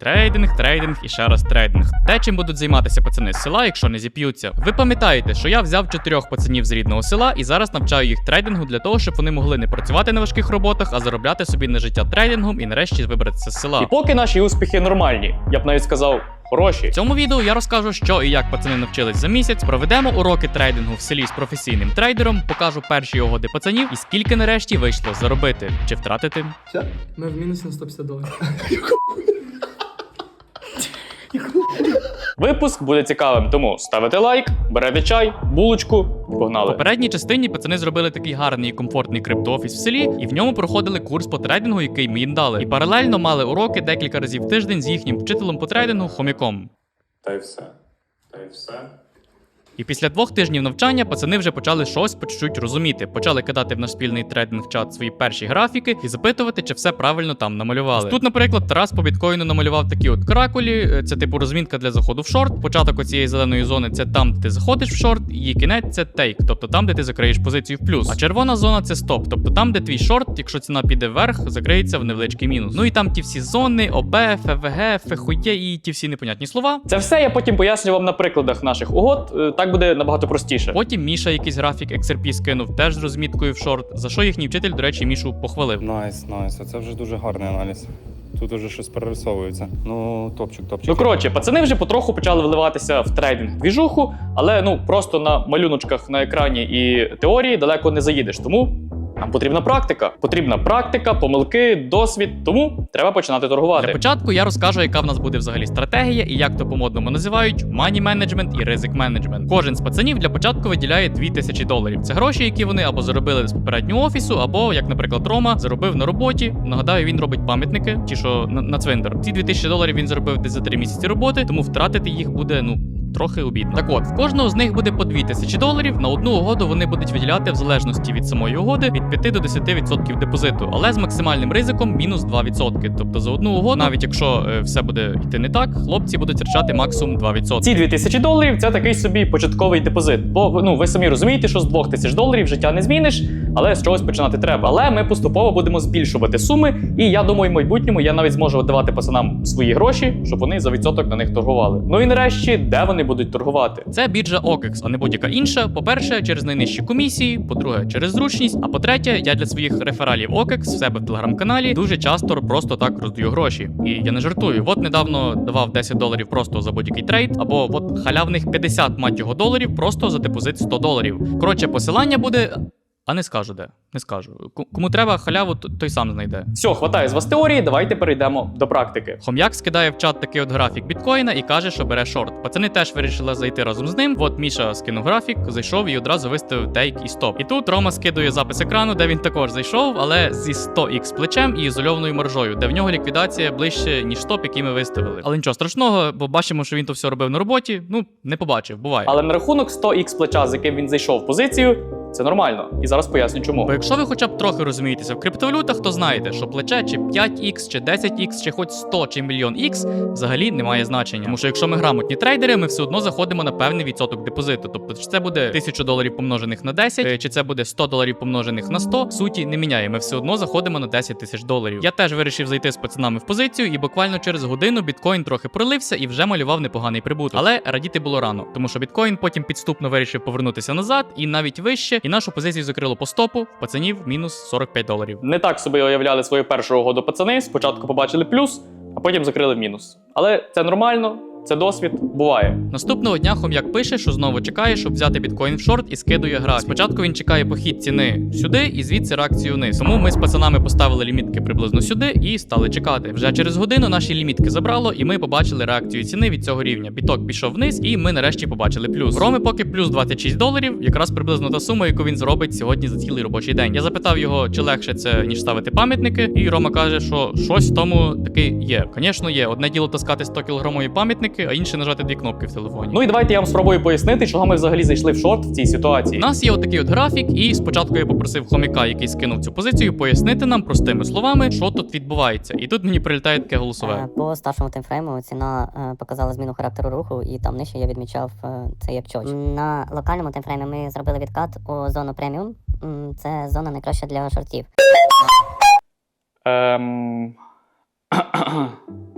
Трейдинг, трейдинг і ще раз трейдинг. Те, чим будуть займатися пацани з села, якщо не зіп'ються. Ви пам'ятаєте, що я взяв чотирьох пацанів з рідного села і зараз навчаю їх трейдингу для того, щоб вони могли не працювати на важких роботах, а заробляти собі на життя трейдингом і нарешті вибратися з села. І поки наші успіхи нормальні, я б навіть сказав, хороші. В цьому відео я розкажу, що і як пацани навчились за місяць. Проведемо уроки трейдингу в селі з професійним трейдером, покажу перші угоди пацанів і скільки нарешті вийшло заробити чи втратити. Ми в мінусі на 150 доларів. Випуск буде цікавим, тому ставите лайк, берете чай, булочку, В погнали. попередній частині пацани зробили такий гарний і комфортний криптоофіс в селі, і в ньому проходили курс по трейдингу, який ми їм дали. І паралельно мали уроки декілька разів в тиждень з їхнім вчителем по трейдингу хомяком. Та й все. Та й все. І після двох тижнів навчання пацани вже почали щось по чуть-чуть розуміти. Почали кидати в наш спільний трейдинг чат свої перші графіки і запитувати, чи все правильно там намалювали. Тут, наприклад, Тарас по біткоїну намалював такі от каракулі. е, Це типу розмінка для заходу в шорт. Початок оцієї зеленої зони це там, де ти заходиш в шорт, її кінець це тейк, тобто там, де ти закриєш позицію в плюс. А червона зона це стоп, тобто там, де твій шорт, якщо ціна піде вверх, закриється в невеличкий мінус. Ну і там ті всі зони, ОБ, ФВГ, ФХУЄ і ті всі непонятні слова. Це все я потім поясню вам на прикладах наших угод. е, Так буде набагато простіше. Потім Міша якийсь графік XRP скинув теж з розміткою в шорт, за що їхній вчитель, до речі, Мішу похвалив. Найс, найс. Оце вже дуже гарний аналіз. Тут уже щось перерисовується. Ну, топчик, топчик. Ну коротше, пацани вже потроху почали вливатися в трейдинг двіжуху, але ну просто на малюночках на екрані і теорії далеко не заїдеш. Тому нам потрібна практика. Потрібна практика, помилки, досвід. Тому треба починати торгувати. Для початку я розкажу, яка в нас буде взагалі стратегія і як то по-модному називають мані менеджмент і ризик менеджмент. Кожен з пацанів для початку виділяє 2000 доларів. Це гроші, які вони або заробили з попереднього офісу, або, як, наприклад, Рома заробив на роботі. Нагадаю, він робить пам'ятники, ті, що на, на цвинтар. Ці 2000 доларів він заробив десь за 3 місяці роботи, тому втратити їх буде ну. Трохи обідно. Так от, в кожного з них буде по 2000 доларів. На одну угоду вони будуть виділяти в залежності від самої угоди від 5 до 10% депозиту, але з максимальним ризиком мінус 2%. Тобто за одну угоду, навіть якщо е, все буде йти не так, хлопці будуть втрачати максимум 2%. Ці 2000 доларів це такий собі початковий депозит. Бо ну ви самі розумієте, що з 2000 доларів життя не зміниш, але з чогось починати треба. Але ми поступово будемо збільшувати суми, і я думаю, в майбутньому я навіть зможу давати пацанам свої гроші, щоб вони за відсоток на них торгували. Ну і нарешті, де вони будуть торгувати? Це біржа OKEX, а не будь-яка інша. По-перше, через найнижчі комісії, по-друге, через зручність. А по-третє, я для своїх рефералів OKEX в себе в телеграм-каналі дуже часто просто так роздаю гроші. І я не жартую. От недавно давав 10 доларів просто за будь-який трейд, або от халявних 50 мать його доларів просто за депозит 100 доларів. Коротше, посилання буде. А не скажу де. Не скажу. Кому треба халяву, то- той сам знайде. Все, хватає з вас теорії, давайте перейдемо до практики. Хом'як скидає в чат такий от графік біткоїна і каже, що бере шорт. Пацани теж вирішили зайти разом з ним. От Міша скинув графік, зайшов і одразу виставив тейк і стоп. І тут Рома скидує запис екрану, де він також зайшов, але зі 100х плечем і ізольованою маржою, де в нього ліквідація ближче, ніж стоп, який ми виставили. Але нічого страшного, бо бачимо, що він то все робив на роботі. Ну, не побачив, буває. Але на рахунок 100х плеча, з яким він зайшов в позицію, це нормально. І зараз поясню чому. Бо якщо ви хоча б трохи розумієтеся в криптовалютах, то знаєте, що плече чи 5х, чи 10х, чи хоч 100 чи мільйон х взагалі не має значення. Тому що якщо ми грамотні трейдери, ми все одно заходимо на певний відсоток депозиту. Тобто, чи це буде 1000 доларів помножених на 10, е, чи це буде 100 доларів помножених на 100, суті не міняє. Ми все одно заходимо на 10 тисяч доларів. Я теж вирішив зайти з пацанами в позицію, і буквально через годину біткоін трохи пролився і вже малював непоганий прибуток. Але радіти було рано, тому що біткоін потім підступно вирішив повернутися назад і навіть вище, і нашу позицію закрило по стопу, в пацанів мінус 45 доларів. Не так собі уявляли свою першу угоду пацани. Спочатку побачили плюс, а потім закрили мінус. Але це нормально, це досвід, буває. Наступного дня хом'як пише, що знову чекає, щоб взяти біткоін в шорт і скидує графік. Спочатку він чекає похід ціни сюди і звідси реакцію вниз. Тому ми з пацанами поставили лімітки приблизно сюди і стали чекати. Вже через годину наші лімітки забрало, і ми побачили реакцію ціни від цього рівня. Біток пішов вниз, і ми нарешті побачили плюс. Роми поки плюс 26 доларів, якраз приблизно та сума, яку він зробить сьогодні за цілий робочий день. Я запитав його, чи легше це ніж ставити пам'ятники, і Рома каже, що щось в тому таки є. Звісно, є. Одне діло таскати 100 кілограмові пам'ятники, а інше нажати дві кнопки в телефоні. Ну і давайте я вам спробую пояснити, чого ми взагалі зайшли в шорт в цій ситуації. У нас є отакий от графік, і спочатку я попросив хомяка, який скинув цю позицію, пояснити нам простими словами, що тут відбувається. І тут мені прилітає таке голосове. Е, По старшому таймфрейму ціна е, показала зміну характеру руху, і там нижче я відмічав е, це як чоч. На локальному таймфреймі ми зробили відкат у зону преміум. Це зона найкраща для шортів. Ем...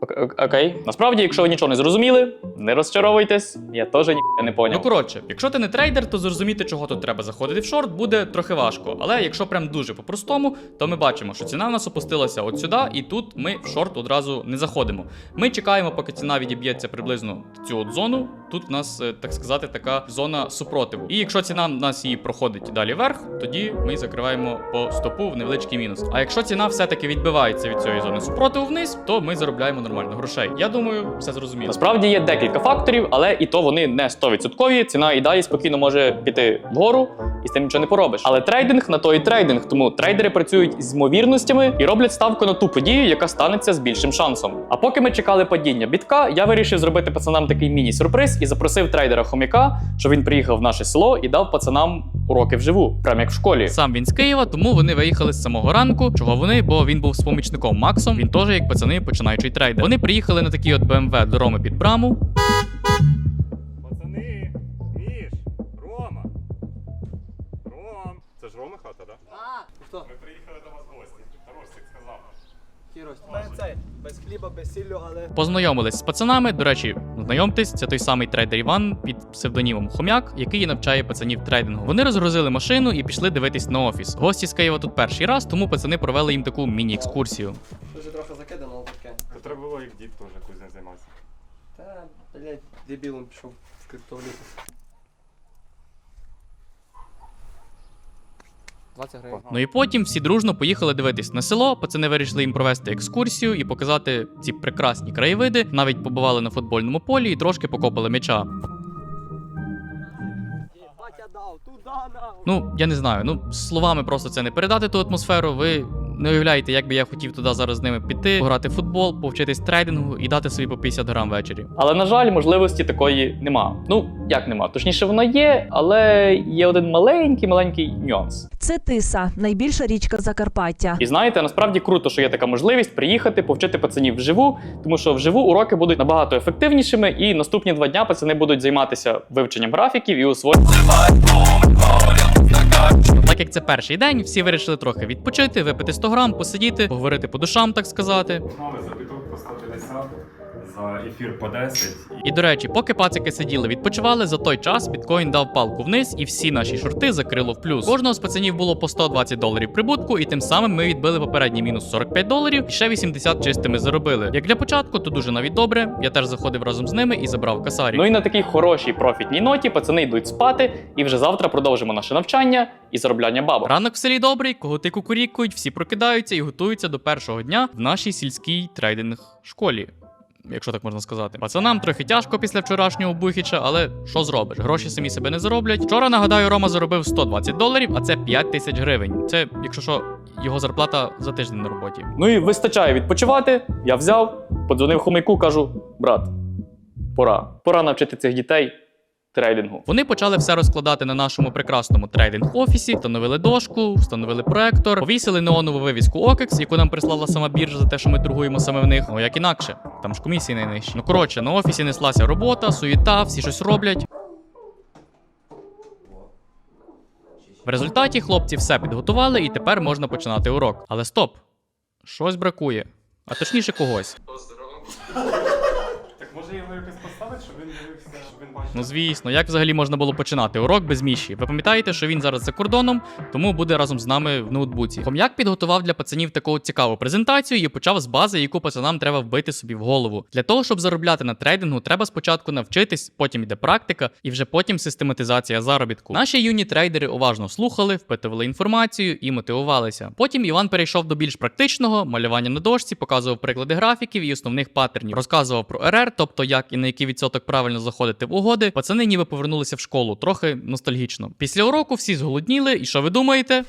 Ок- ок- Окей. Насправді, якщо ви нічого не зрозуміли, не розчаровуйтесь, я теж ніхто не Ну коротше, якщо ти не трейдер, то зрозуміти, чого тут треба заходити в шорт, буде трохи важко. Але якщо прям дуже по-простому, то ми бачимо, що ціна в нас опустилася от сюди, і тут ми в шорт одразу не заходимо. Ми чекаємо, поки ціна відіб'ється приблизно в цю от зону. Тут в нас, е, так сказати, така зона супротиву. І якщо ціна в нас її проходить далі вверх, тоді ми закриваємо по стопу в невеличкий мінус. А якщо ціна все-таки відбивається від цієї зони супротиву вниз, то ми заробляємо нормально грошей. Я думаю, все зрозуміло. Насправді є декілька факторів, але і то вони не 100%. Ціна і далі спокійно може піти вгору, і з тим нічого не поробиш. Але трейдинг на то і трейдинг, тому трейдери працюють з ймовірностями і роблять ставку на ту подію, яка станеться з більшим шансом. А поки ми чекали падіння бітка, я вирішив зробити пацанам такий міні-сюрприз і запросив трейдера Хомяка, щоб він приїхав в наше село і дав пацанам уроки вживу, прям як в школі. Сам він з Києва, тому вони виїхали з самого ранку. Чого вони? Бо він був з помічником Максом. Він теж, як пацани, починаючий трейдер. Вони приїхали на такий от BMW до Роми під браму. Пацани, Міш, Рома. Ром. Це ж Рома хата, так? Хто? Ми приїхали до вас в гості. Ростик сказав. Цей, без хліба, без сіллю, але... Познайомились з пацанами. До речі, знайомтесь, це той самий трейдер Іван під псевдонімом Хомяк, який навчає пацанів трейдингу. Вони розгрузили машину і пішли дивитись на офіс. Гості з Києва тут перший раз, тому пацани провели їм таку міні-екскурсію. Дуже трохи закидано, треба було як дід теж кузнець займатися. Та, блядь, дебілом пішов в криптовалюту. 20 гривень. Ну і потім всі дружно поїхали дивитись на село. Пацани вирішили їм провести екскурсію і показати ці прекрасні краєвиди. Навіть побували на футбольному полі і трошки покопали м'яча. Ну, я не знаю. Ну, словами просто це не передати ту атмосферу. Ви не уявляєте, як би я хотів туди зараз з ними піти, пограти в футбол, повчитись трейдингу і дати собі по 50 грам ввечері. Але на жаль, можливості такої нема. Ну як нема? Точніше, вона є, але є один маленький маленький нюанс. Це Тиса, найбільша річка Закарпаття. І знаєте, насправді круто, що є така можливість приїхати, повчити пацанів вживу, тому що вживу уроки будуть набагато ефективнішими, і наступні два дня пацани будуть займатися вивченням графіків і освоєнням. Так як це перший день, всі вирішили трохи відпочити, випити 100 грам, посидіти, поговорити по душам, так сказати. Мали за біток по 150, за ефір по 10. І до речі, поки пацики сиділи, відпочивали, за той час біткоін дав палку вниз, і всі наші шорти закрило в плюс. Кожного з пацанів було по 120 доларів прибутку, і тим самим ми відбили попередній мінус 45 доларів, і ще 80 чистими заробили. Як для початку, то дуже навіть добре. Я теж заходив разом з ними і забрав касарі. Ну і на такій хорошій профітній ноті пацани йдуть спати, і вже завтра продовжимо наше навчання і заробляння бабок. Ранок в селі добрий, коготи кукурікують, всі прокидаються і готуються до першого дня в нашій сільській трейдинг школі. Якщо так можна сказати, пацанам трохи тяжко після вчорашнього бухіча, але що зробиш? Гроші самі себе не зароблять. Вчора нагадаю, Рома заробив 120 доларів, а це 5 тисяч гривень. Це, якщо що, його зарплата за тиждень на роботі. Ну і вистачає відпочивати. Я взяв, подзвонив хомяку, кажу: брат, пора. Пора навчити цих дітей трейдингу. Вони почали все розкладати на нашому прекрасному трейдинг офісі, встановили дошку, встановили проектор, повісили неонову вивіску OKEX, яку нам прислала сама біржа за те, що ми торгуємо саме в них. Ну як інакше, там ж комісії найнижчі. Ну коротше, на офісі неслася робота, суєта, всі щось роблять. В результаті хлопці все підготували і тепер можна починати урок. Але стоп! Щось бракує. А точніше когось. Так може його якось щоб він дивився, щоб він бачив. Ну звісно, як взагалі можна було починати урок без міші? Ви пам'ятаєте, що він зараз за кордоном, тому буде разом з нами в ноутбуці. Хом'як підготував для пацанів таку цікаву презентацію і почав з бази, яку пацанам треба вбити собі в голову. Для того, щоб заробляти на трейдингу, треба спочатку навчитись, потім йде практика, і вже потім систематизація заробітку. Наші юні трейдери уважно слухали, впитували інформацію і мотивувалися. Потім Іван перейшов до більш практичного малювання на дошці, показував приклади графіків і основних паттернів, розказував про РР, тобто як і на який відсоток правильно заходити в угоди. Пацани ніби повернулися в школу, трохи ностальгічно. Після уроку всі зголодніли, і що ви думаєте?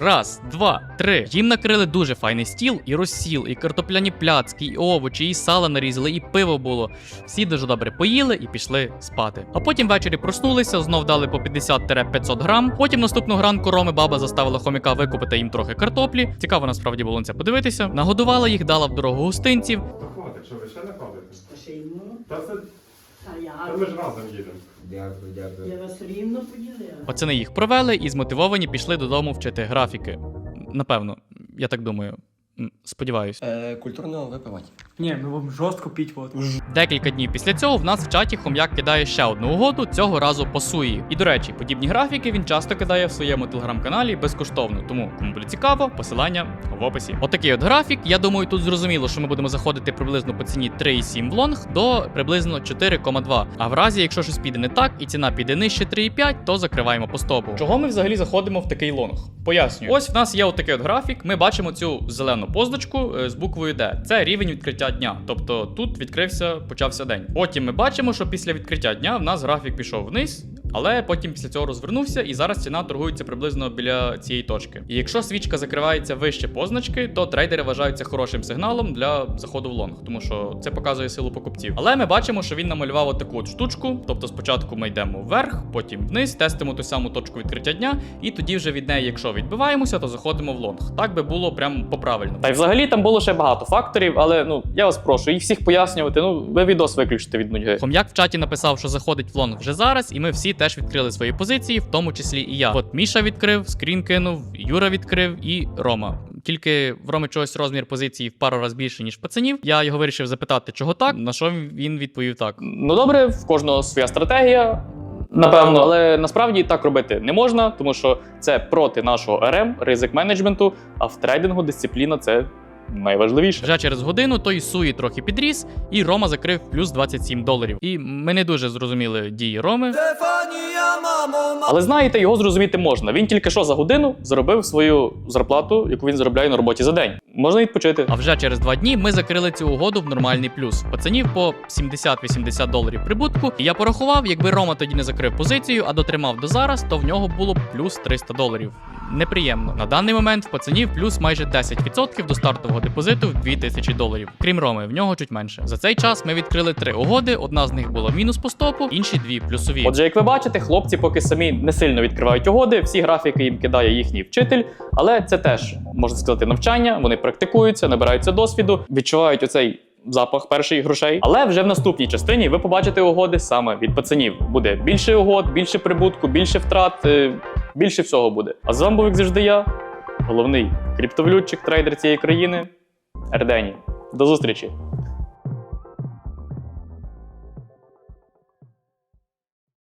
Раз, два, три. Їм накрили дуже файний стіл, і розсіл, і картопляні пляцки, і овочі, і сала нарізали, і пиво було. Всі дуже добре поїли і пішли спати. А потім ввечері проснулися, знов дали по 50-500 грам. Потім наступного ранку Роми баба заставила хомяка викупити їм трохи картоплі. Цікаво насправді було на це подивитися. Нагодувала їх, дала в дорогу гостинців. Що ви ще не ходите? Йому, Та це та я, ми ж разом їдемо. Дякую, дякую. я вас рівно поділила. Пацани їх провели і змотивовані пішли додому вчити графіки. Напевно, я так думаю. М, Сподіваюсь. Э, культурно выпивать. Не, мы будем жестко пить вот. Декілька днів після цього в нас в чаті хом'як кидає ще одну угоду, цього разу по суї. І до речі, подібні графіки він часто кидає в своєму телеграм-каналі безкоштовно. Тому кому буде цікаво, посилання в описі. Отакий от графік. Я думаю, тут зрозуміло, що ми будемо заходити приблизно по ціні 3,7 в лонг до приблизно 4,2. А в разі, якщо щось піде не так і ціна піде нижче 3,5, то закриваємо по стопу. Чого ми взагалі заходимо в такий лонг? Пояснюю. Ось в нас є отакий от графік. Ми бачимо цю зелену позначку е, з буквою D. Це рівень відкриття дня. Тобто тут відкрився, почався день. Потім ми бачимо, що після відкриття дня в нас графік пішов вниз. Але потім після цього розвернувся, і зараз ціна торгується приблизно біля цієї точки. І якщо свічка закривається вище позначки, то трейдери вважаються хорошим сигналом для заходу в лонг, тому що це показує силу покупців. Але ми бачимо, що він намалював отаку от штучку. Тобто спочатку ми йдемо вверх, потім вниз, тестимо ту саму точку відкриття дня, і тоді вже від неї, якщо відбиваємося, то заходимо в лонг. Так би було прям по правильному. Та й взагалі там було ще багато факторів, але ну я вас прошу, їх всіх пояснювати. Ну, ви відос виключите від нудьги. Хом'як в чаті написав, що заходить в лонг вже зараз, і ми всі теж відкрили свої позиції, в тому числі і я. От Міша відкрив, скрін кинув, Юра відкрив і Рома. Тільки в Роми чогось розмір позиції в пару раз більше, ніж пацанів. Я його вирішив запитати, чого так. На що він відповів так. Ну добре, в кожного своя стратегія. Напевно, але насправді так робити не можна, тому що це проти нашого РМ, ризик менеджменту, а в трейдингу дисципліна це найважливіше. Вже через годину той суї трохи підріс, і Рома закрив плюс 27 доларів. І ми не дуже зрозуміли дії Роми. Але знаєте, його зрозуміти можна. Він тільки що за годину заробив свою зарплату, яку він заробляє на роботі за день. Можна відпочити. А вже через два дні ми закрили цю угоду в нормальний плюс. Пацанів по 70-80 доларів прибутку. І я порахував, якби Рома тоді не закрив позицію, а дотримав до зараз, то в нього було б плюс 300 доларів. Неприємно. На даний момент в пацанів плюс майже 10% до стартового депозиту в 2000 доларів. Крім Роми, в нього чуть менше. За цей час ми відкрили три угоди. Одна з них була мінус по стопу, інші дві плюсові. Отже, як ви бачите, хлопці поки самі не сильно відкривають угоди, всі графіки їм кидає їхній вчитель, але це теж можна сказати навчання. Вони практикуються, набираються досвіду, відчувають оцей. Запах перших грошей, але вже в наступній частині ви побачите угоди саме від пацанів. Буде більше угод, більше прибутку, більше втрат, е, більше всього буде. А з вами був як завжди я, головний криптовалютчик, трейдер цієї країни Ердені. До зустрічі!